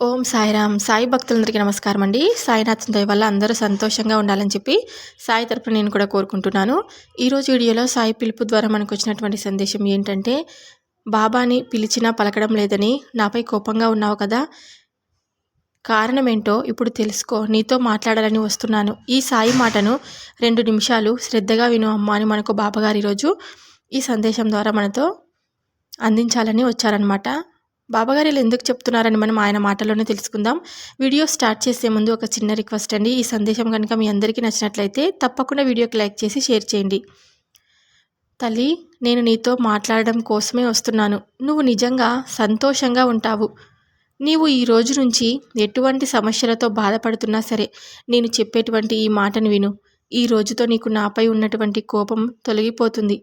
ఓం సాయిరామ్. సాయి భక్తులందరికీ నమస్కారం అండి. సాయినాథ్ దయ వల్ల అందరూ సంతోషంగా ఉండాలని చెప్పి సాయి తరపున నేను కూడా కోరుకుంటున్నాను. ఈరోజు వీడియోలో సాయి పిలుపు ద్వారా మనకు వచ్చినటువంటి సందేశం ఏంటంటే బాబాని పిలిచినా పలకడం లేదని నాపై కోపంగా ఉన్నావు కదా. కారణం ఏంటో ఇప్పుడు తెలుసుకో. నీతో మాట్లాడాలని వస్తున్నాను. ఈ సాయి మాటను రెండు నిమిషాలు శ్రద్ధగా విను అమ్మ అని మనకు బాబాగారు ఈరోజు ఈ సందేశం ద్వారా మనతో అందించాలని వచ్చారనమాట బాబాగారు ఇలా ఎందుకు చెప్తున్నారని మనం ఆయన మాటల్లోనే తెలుసుకుందాం. వీడియో స్టార్ట్ చేసే ముందు ఒక చిన్న రిక్వెస్ట్ అండి. ఈ సందేశం కనుక మీ అందరికీ నచ్చినట్లయితే తప్పకుండా వీడియోకి లైక్ చేసి షేర్ చేయండి. తల్లి నేను నీతో మాట్లాడడం కోసమే వస్తున్నాను. నువ్వు నిజంగా సంతోషంగా ఉంటావు. నీవు ఈ రోజు నుంచి ఎటువంటి సమస్యలతో బాధపడుతున్నా సరే నేను చెప్పేటువంటి ఈ మాటను విను. ఈ రోజుతో నీకు నాపై ఉన్నటువంటి కోపం తొలగిపోతుంది.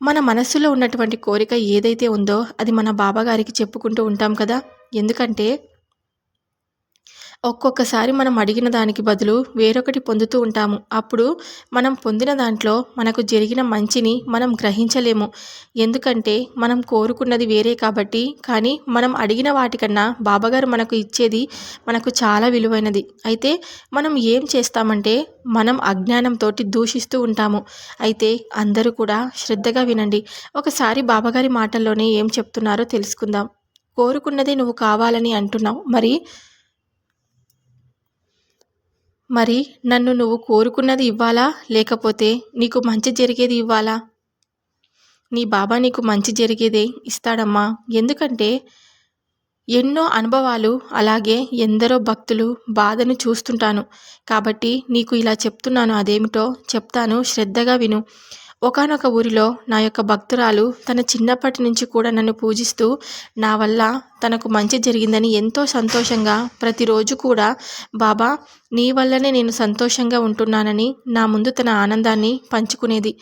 మన మనస్సులో ఉన్నటువంటి కోరిక ఏదైతే ఉందో అది మన బాబాగారికి చెప్పుకుంటూ ఉంటాం కదా. ఎందుకంటే ఒక్కొక్కసారి మనం అడిగిన దానికి బదులు వేరొకటి పొందుతూ ఉంటాము. అప్పుడు మనం పొందిన దాంట్లో మనకు జరిగిన మంచిని మనం గ్రహించలేము. ఎందుకంటే మనం కోరుకున్నది వేరే కాబట్టి కానీ మనం అడిగిన వాటికన్నా బాబాగారు మనకు ఇచ్చేది మనకు చాలా విలువైనది. అయితే మనం ఏం చేస్తామంటే మనం అజ్ఞానంతో దూషిస్తూ ఉంటాము. అయితే అందరూ కూడా శ్రద్ధగా వినండి. ఒకసారి బాబాగారి మాటల్లోనే ఏం చెప్తున్నారో తెలుసుకుందాం. కోరుకున్నదే నువ్వు కావాలని అంటున్నావు. మరి మరి నన్ను నువ్వు కోరుకున్నది ఇవ్వాలా? లేకపోతే నీకు మంచి జరిగేది ఇవ్వాలా? నీ బాబా నీకు మంచి జరిగేదే ఇస్తాడమ్మా. ఎందుకంటే ఎన్నో అనుభవాలు అలాగే ఎందరో భక్తులు బాధను చూస్తుంటాను. కాబట్టి నీకు ఇలా చెప్తున్నాను. అదేమిటో చెప్తాను. శ్రద్ధగా విను. ఒకనొక ఊరిలో నా యొక్క భక్తురాలు తన చిన్నప్పటి నుంచి కూడా నన్ను పూజిస్తూ నా వల్ల తనకు మంచి జరిగిందని ఎంతో సంతోషంగా ప్రతిరోజు కూడా బాబా నీ వల్లనే నేను సంతోషంగా ఉంటున్నానని నా ముందు తన ఆనందాన్ని పంచుకునేది.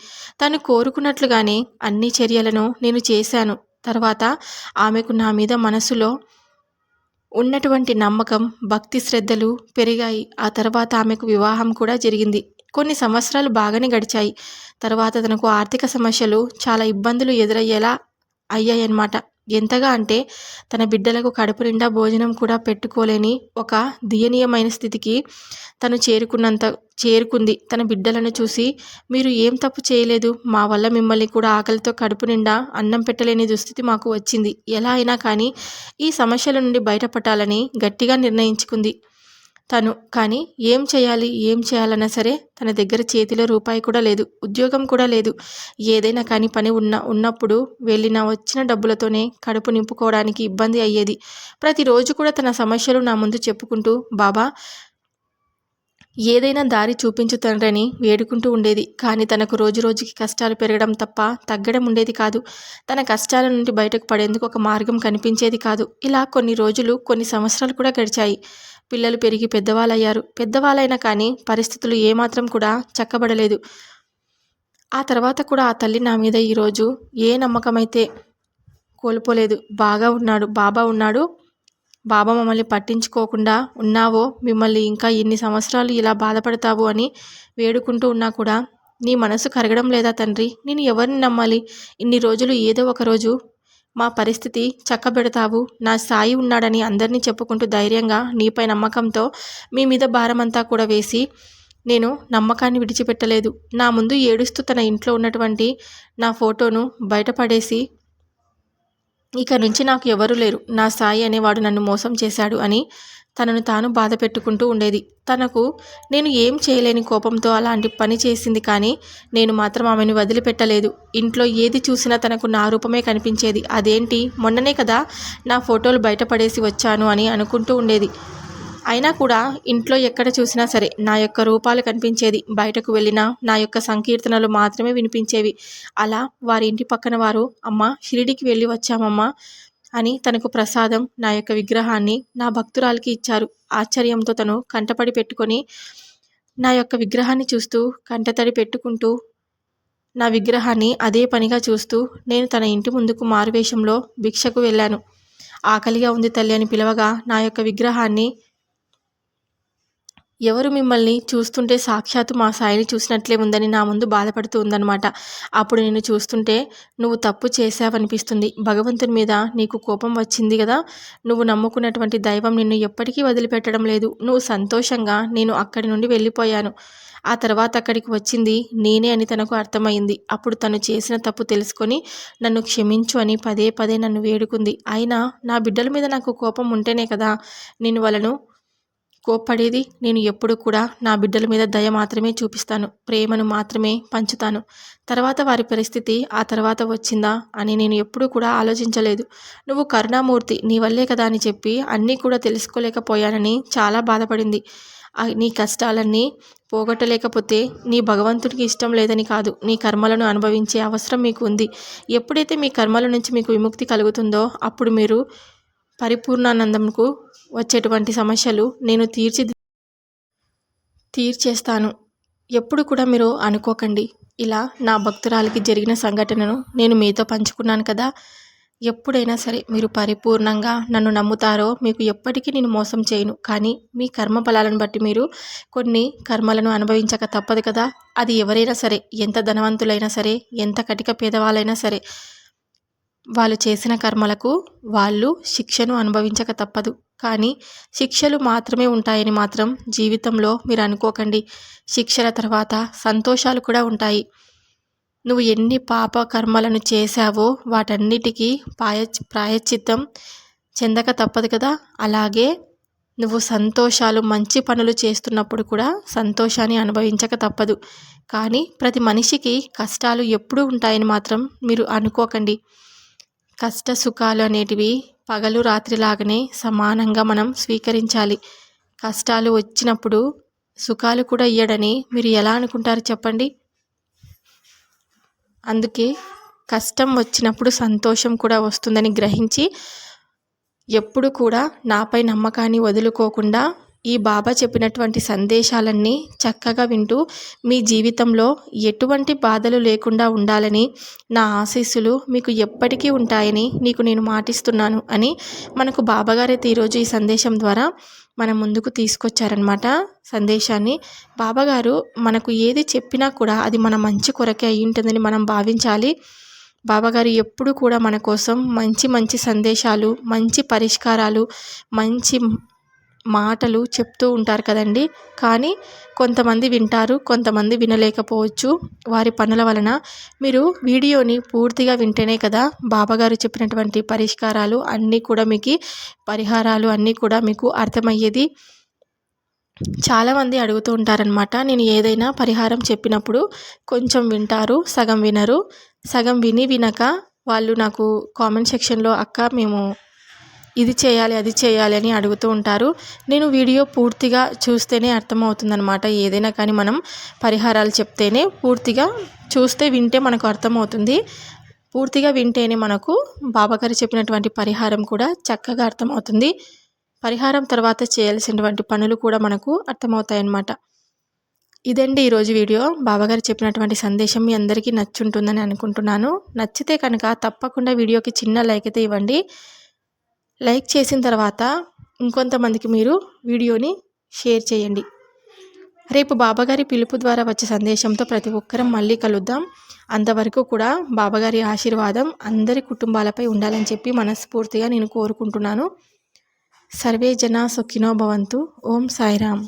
తను కోరుకున్నట్లుగానే అన్ని చర్యలను నేను చేశాను. తర్వాత ఆమెకు నా మీద మనసులో ఉన్నటువంటి నమ్మకం భక్తి శ్రద్ధలు పెరిగాయి. ఆ తర్వాత ఆమెకు వివాహం కూడా జరిగింది. కొన్ని సంవత్సరాలు బాగానే గడిచాయి. తర్వాత తనకు ఆర్థిక సమస్యలు చాలా ఇబ్బందులు ఎదురయ్యేలా అయ్యాయన్నమాట. ఎంతగా అంటే తన బిడ్డలకు కడుపు నిండా భోజనం కూడా పెట్టుకోలేని ఒక దయనీయమైన స్థితికి తను చేరుకున్నంత చేరుకుంది. తన బిడ్డలను చూసి మీరు ఏం తప్పు చేయలేదు? మా వల్ల మిమ్మల్ని కూడా ఆకలితో కడుపు నిండా అన్నం పెట్టలేని దుస్థితి మాకు వచ్చింది. ఎలా అయినా కానీ ఈ సమస్యల నుండి బయటపడాలని గట్టిగా నిర్ణయించుకుంది. తను కానీ ఏం చేయాలి ఏం చేయాలన్నా సరే తన దగ్గర చేతిలో రూపాయి కూడా లేదు ఉద్యోగం కూడా లేదు. ఏదైనా కానీ పని ఉన్న ఉన్నప్పుడు వెళ్ళిన వచ్చిన డబ్బులతోనే కడుపు నింపుకోవడానికి ఇబ్బంది అయ్యేది. ప్రతిరోజు కూడా తన సమస్యలు నా ముందు చెప్పుకుంటూ బాబా ఏదైనా దారి చూపించు తండ్రని వేడుకుంటూ ఉండేది. కానీ తనకు రోజు రోజుకి కష్టాలు పెరగడం తప్ప తగ్గడం ఉండేది కాదు. తన కష్టాల నుండి బయటకు పడేందుకు ఒక మార్గం కనిపించేది కాదు. ఇలా కొన్ని రోజులు కొన్ని సంవత్సరాలు కూడా గడిచాయి. పిల్లలు పెరిగి పెద్దవాళ్ళయ్యారు. పెద్దవాళ్ళైనా కానీ పరిస్థితులు ఏమాత్రం కూడా చక్కబడలేదు. ఆ తర్వాత కూడా ఆ తల్లి నా మీద ఈరోజు ఏ నమ్మకమైతే కోల్పోలేదు. బాగా ఉన్నాడు బాబా ఉన్నాడు. బాబా మమ్మల్ని పట్టించుకోకుండా ఉన్నావో మిమ్మల్ని ఇంకా ఎన్ని సంవత్సరాలు ఇలా బాధపడతావు అని వేడుకుంటూ ఉన్నా కూడా నీ మనసు కరగడం లేదా తండ్రి? నేను ఎవరిని నమ్మాలి? ఇన్ని రోజులు ఏదో ఒక రోజు మా పరిస్థితి చక్కబెడతావు. నా సాయి ఉన్నాడని అందరినీ చెప్పుకుంటూ ధైర్యంగా నీపై నమ్మకంతో మీ మీద భారమంతా కూడా వేసి నేను నమ్మకాన్ని విడిచిపెట్టలేదు. నా ముందు ఏడుస్తూ తన ఇంట్లో ఉన్నటువంటి నా ఫోటోను బయటపడేసి ఇక నుంచి నాకు ఎవరు లేరు. నా సాయి అనేవాడు నన్ను మోసం చేశాడు అని తనను తాను బాధ పెట్టుకుంటూ ఉండేది. తనకు నేను ఏం చేయలేని కోపంతో అలాంటి పని చేసింది కానీ నేను మాత్రం ఆమెను వదిలిపెట్టలేదు. ఇంట్లో ఏది చూసినా తనకు నా రూపమే కనిపించేది. అదేంటి? మొన్ననే కదా నా ఫోటోలు బయటపడేసి వచ్చాను అని అనుకుంటూ ఉండేది. అయినా కూడా ఇంట్లో ఎక్కడ చూసినా సరే నా యొక్క రూపాలు కనిపించేది. బయటకు వెళ్ళినా నా యొక్క సంకీర్తనలు మాత్రమే వినిపించేవి. అలా వారి ఇంటి పక్కన వారు అమ్మ షిరిడికి వెళ్ళి వచ్చామమ్మా అని తనకు ప్రసాదం నా యొక్క విగ్రహాన్ని నా భక్తురాలికి ఇచ్చారు. ఆశ్చర్యంతో తను కంటపడి పెట్టుకొని నా యొక్క విగ్రహాన్ని చూస్తూ కంటతడి పెట్టుకుంటూ నా విగ్రహాన్ని అదే పనిగా చూస్తూ నేను తన ఇంటి ముందుకు మారువేషంలో భిక్షకు వెళ్ళాను. ఆకలిగా ఉంది తల్లి అని పిలవగా నా యొక్క విగ్రహాన్ని ఎవరు మిమ్మల్ని చూస్తుంటే సాక్షాత్తు మా సాయిని చూసినట్లే ఉందని నా ముందు బాధపడుతూ ఉందన్నమాట. అప్పుడు నేను చూస్తుంటే నువ్వు తప్పు చేశావనిపిస్తుంది. భగవంతుని మీద నీకు కోపం వచ్చింది కదా? నువ్వు నమ్ముకున్నటువంటి దైవం నిన్ను ఎప్పటికీ వదిలిపెట్టడం లేదు. నువ్వు సంతోషంగా నేను అక్కడి నుండి వెళ్ళిపోయాను. ఆ తర్వాత అక్కడికి వచ్చింది నేనే అని తనకు అర్థమైంది. అప్పుడు తను చేసిన తప్పు తెలుసుకొని నన్ను క్షమించు అని పదే పదే నన్ను వేడుకుంది. అయినా నా బిడ్డల మీద నాకు కోపం ఉంటేనే కదా నేను వాళ్ళను కోప్పడేది నేను ఎప్పుడు కూడా నా బిడ్డల మీద దయ మాత్రమే చూపిస్తాను ప్రేమను మాత్రమే పంచుతాను. తర్వాత వారి పరిస్థితి ఆ తర్వాత వచ్చిందా అని నేను ఎప్పుడూ కూడా ఆలోచించలేదు. నువ్వు కరుణామూర్తి నీ వల్లే కదా అని చెప్పి అన్నీ కూడా తెలుసుకోలేకపోయానని చాలా బాధపడింది. నీ కష్టాలన్నీ పోగొట్టలేకపోతే నీ భగవంతుడికి ఇష్టం లేదని కాదు నీ కర్మలను అనుభవించే అవసరం మీకు ఉంది. ఎప్పుడైతే మీ కర్మల నుంచి మీకు విముక్తి కలుగుతుందో అప్పుడు మీరు పరిపూర్ణానందంకు వచ్చేటువంటి సమస్యలు నేను తీర్చి తీర్చేస్తాను. ఎప్పుడు కూడా మీరు అనుకోకండి. ఇలా నా భక్తురాలికి జరిగిన సంఘటనను నేను మీతో పంచుకున్నాను కదా. ఎప్పుడైనా సరే మీరు పరిపూర్ణంగా నన్ను నమ్ముతారో మీకు ఎప్పటికీ నేను మోసం చేయను. కానీ మీ కర్మ ఫలాలను బట్టి మీరు కొన్ని కర్మలను అనుభవించక తప్పదు కదా. అది ఎవరైనా సరే ఎంత ధనవంతులైనా సరే ఎంత కటిక పేదవాళ్ళైనా సరే వాళ్ళు చేసిన కర్మలకు వాళ్ళు శిక్షను అనుభవించక తప్పదు. కానీ శిక్షలు మాత్రమే ఉంటాయని మాత్రం జీవితంలో మీరు అనుకోకండి. శిక్షల తర్వాత సంతోషాలు కూడా ఉంటాయి. నువ్వు ఎన్ని పాప కర్మలను చేశావో వాటన్నిటికీ పాయ ప్రాయశ్చిత్తం చెందక తప్పదు కదా. అలాగే నువ్వు సంతోషాలు మంచి పనులు చేస్తున్నప్పుడు కూడా సంతోషాన్ని అనుభవించక తప్పదు. కానీ ప్రతి మనిషికి కష్టాలు ఎప్పుడూ ఉంటాయని మాత్రం మీరు అనుకోకండి. కష్ట సుఖాలు అనేటివి పగలు రాత్రిలాగానే సమానంగా మనం స్వీకరించాలి. కష్టాలు వచ్చినప్పుడు సుఖాలు కూడా ఇయ్యడని మీరు ఎలా అనుకుంటారు చెప్పండి? అందుకే కష్టం వచ్చినప్పుడు సంతోషం కూడా వస్తుందని గ్రహించి ఎప్పుడు కూడా నాపై నమ్మకాన్ని వదులుకోకుండా ఈ బాబా చెప్పినటువంటి సందేశాలన్నీ చక్కగా వింటూ మీ జీవితంలో ఎటువంటి బాధలు లేకుండా ఉండాలని నా ఆశీస్సులు మీకు ఎప్పటికీ ఉంటాయని నీకు నేను మాటిస్తున్నాను అని మనకు బాబాగారైతే ఈరోజు ఈ సందేశం ద్వారా మన ముందుకు తీసుకొచ్చారనమాట సందేశాన్ని బాబాగారు మనకు ఏది చెప్పినా కూడా అది మన మంచి కొరకే అయి ఉంటుందని మనం భావించాలి. బాబాగారు ఎప్పుడు కూడా మన కోసం మంచి మంచి సందేశాలు మంచి పరిష్కారాలు మంచి మాటలు చెప్తూ ఉంటారు కదండి. కానీ కొంతమంది వింటారు కొంతమంది వినలేకపోవచ్చు. వారి పనుల వలన మీరు వీడియోని పూర్తిగా వింటేనే కదా బాబాగారు చెప్పినటువంటి పరిష్కారాలు అన్నీ కూడా మీకు పరిహారాలు అన్నీ కూడా మీకు అర్థమయ్యేది. చాలామంది అడుగుతూ ఉంటారనమాట నేను ఏదైనా పరిహారం చెప్పినప్పుడు కొంచెం వింటారు సగం వినరు. సగం విని వినక వాళ్ళు నాకు కామెంట్ సెక్షన్లో అక్క మేము ఇది చేయాలి అది చేయాలి అని అడుగుతూ ఉంటారు. నేను వీడియో పూర్తిగా చూస్తేనే అర్థమవుతుందనమాట ఏదైనా కానీ మనం పరిహారాలు చెప్తేనే పూర్తిగా చూస్తే వింటే మనకు అర్థమవుతుంది. పూర్తిగా వింటేనే మనకు బాబాగారు చెప్పినటువంటి పరిహారం కూడా చక్కగా అర్థమవుతుంది. పరిహారం తర్వాత చేయాల్సినటువంటి పనులు కూడా మనకు అర్థమవుతాయి అన్నమాట ఇదండి ఈరోజు వీడియో. బాబాగారు చెప్పినటువంటి సందేశం మీ అందరికీ నచ్చుంటుందని అనుకుంటున్నాను. నచ్చితే కనుక తప్పకుండా వీడియోకి చిన్న లైక్ అయితే ఇవ్వండి. లైక్ చేసిన తర్వాత ఇంకొంతమందికి మీరు వీడియోని షేర్ చేయండి. రేపు బాబాగారి పిలుపు ద్వారా వచ్చే సందేశంతో ప్రతి ఒక్కరం మళ్ళీ కలుద్దాం. అంతవరకు కూడా బాబాగారి ఆశీర్వాదం అందరి కుటుంబాలపై ఉండాలని చెప్పి మనస్ఫూర్తిగా నేను కోరుకుంటున్నాను. సర్వే జన సుఖినో భవంతు. ఓం సాయిరామ్.